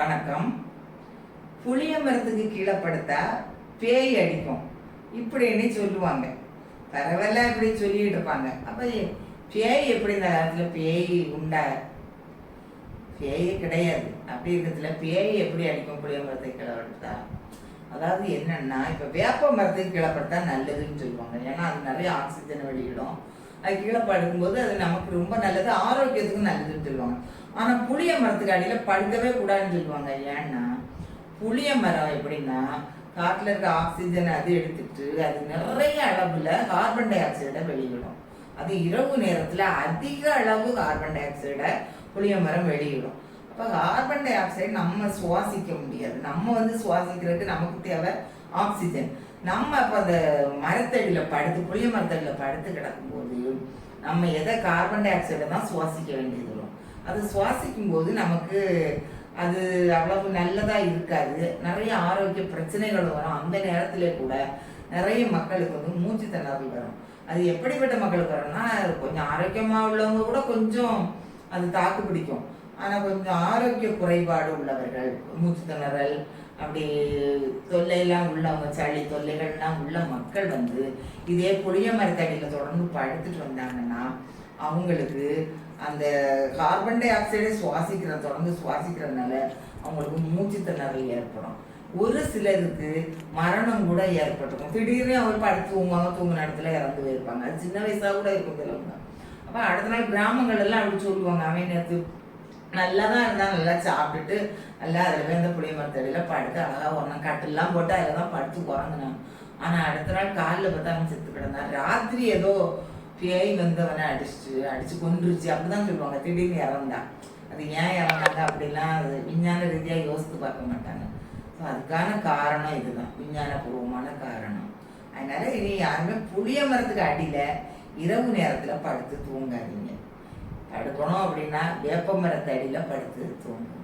வணக்கம். புளிய மரத்துக்கு கீழே படுத்தா பேய் அடிக்கும். இப்படின்னு சொல்லுவாங்க. பரவாயில்ல இப்படி சொல்லிட்டு இருப்பாங்க. அப்ப பேய் எப்படி இந்த காலத்தில் பேய் உண்டா? பேய் கிடையாது. அப்படி இருக்கிறதுல பேய் எப்படி அடிக்கும் புளிய மரத்துக்கு கீழே படுத்தா அதாவது என்னன்னா இப்போ வேப்ப மரத்துக்கு கீழே படுத்தா நல்லதுன்னு சொல்லுவாங்க. ஏன்னா அது நிறைய ஆக்சிஜன் வெளியிடும். அது கீழே படுக்கும்போது அது நமக்கு ரொம்ப நல்லது ஆரோக்கியத்துக்கும் நல்லதுன்னு சொல்லுவாங்க. ஆனால் புளிய மரத்துக்கு அடியில் படுக்கவே கூடாதுன்னு சொல்லுவாங்க. ஏன்னா புளிய மரம் எப்படின்னா காற்றுல இருக்க ஆக்சிஜன் அது எடுத்துட்டு அது நிறைய அளவில் கார்பன் டை ஆக்சைடை வெளியிடும். அது இரவு நேரத்தில் அதிக அளவு கார்பன் டை ஆக்சைடை புளிய மரம் வெளியிடும். அப்போ கார்பன் டை ஆக்சைடு நம்ம சுவாசிக்க முடியாது. நம்ம வந்து சுவாசிக்கிறதுக்கு நமக்கு தேவை ஆக்சிஜன் நம்ம இப்போ அந்த மரத்தடியில் படுத்து புளிய மரத்தடியில் படுத்து கிடக்கும்போது நம்ம எதை கார்பன் டை ஆக்சைடை தான் சுவாசிக்க வேண்டியது வரும்? அது சுவாசிக்கும் போது நமக்கு அது அவ்வளவு நல்லதாக இருக்காது. நிறைய ஆரோக்கிய பிரச்சனைகள் வரும். அந்த நேரத்தில் கூட நிறைய மக்களுக்கு வந்து மூச்சு திணறல் வரும். அது எப்படிப்பட்ட மக்களுக்கு வரும்னா கொஞ்சம் ஆரோக்கியமாக உள்ளவங்க கூட கொஞ்சம் அது தாக்கு பிடிக்கும். ஆனால் கொஞ்சம் ஆரோக்கிய குறைபாடு உள்ளவர்கள் மூச்சு திணறல் அப்படி தொல்லையெல்லாம் உள்ளவங்க சளி தொல்லைகள்லாம் உள்ள மக்கள் வந்து இதே புளிய மரத்தடியில் தொடர்ந்து படுத்துட்டு வந்தாங்கன்னா அவங்களுக்கு அந்த கார்பன் டை ஆக்சைடை சுவாசிக்கிற தொடர்ந்து சுவாசிக்கிறதுனால அவங்களுக்கு மூச்சு திணறல் ஏற்படும். ஒரு சிலருக்கு மரணம் கூட ஏற்பட்டிருக்கும். திடீர்னு அவர் படுத்து தூங்குவாங்க தூங்குன இடத்துல இறந்து போயிருப்பாங்க. அது சின்ன வயசாக கூட இருக்கும் சிலவங்க அப்போ அடுத்த நாள் கிராமங்கள் எல்லாம் அப்படி சொல்லுவாங்க. அவன் நேற்று நல்லா தான் இருந்தால் நல்லா சாப்பிட்டுட்டு நல்லா அதில் இந்த புளிய மரத்தடியில் படுத்து அழகாக ஒன்றும் கட்டெல்லாம் போட்டு அதில் தான் படுத்து குறங்கினான் ஆனால் அடுத்த நாள் காலில் பார்த்தா அவன் செத்து கிடந்தான் ராத்திரி ஏதோ பேய் வந்தவனை அடிச்சு அடிச்சு கொண்டுருச்சு அப்படிதான் சொல்லுவாங்க. திடீர்னு இறந்தான் அது ஏன் இறந்தாங்க அப்படிலாம் அது விஞ்ஞான ரீதியாக யோசித்து பார்க்க மாட்டாங்க. ஸோ அதுக்கான காரணம் இதுதான். விஞ்ஞானபூர்வமான காரணம். அதனால இனி யாருமே புளிய மரத்துக்கு அடியில இரவு நேரத்தில் படுத்து தூங்காதீங்க. படுக்கணும் அப்படின்னா வேப்ப மரத்தடியில் படுத்து தூங்குங்க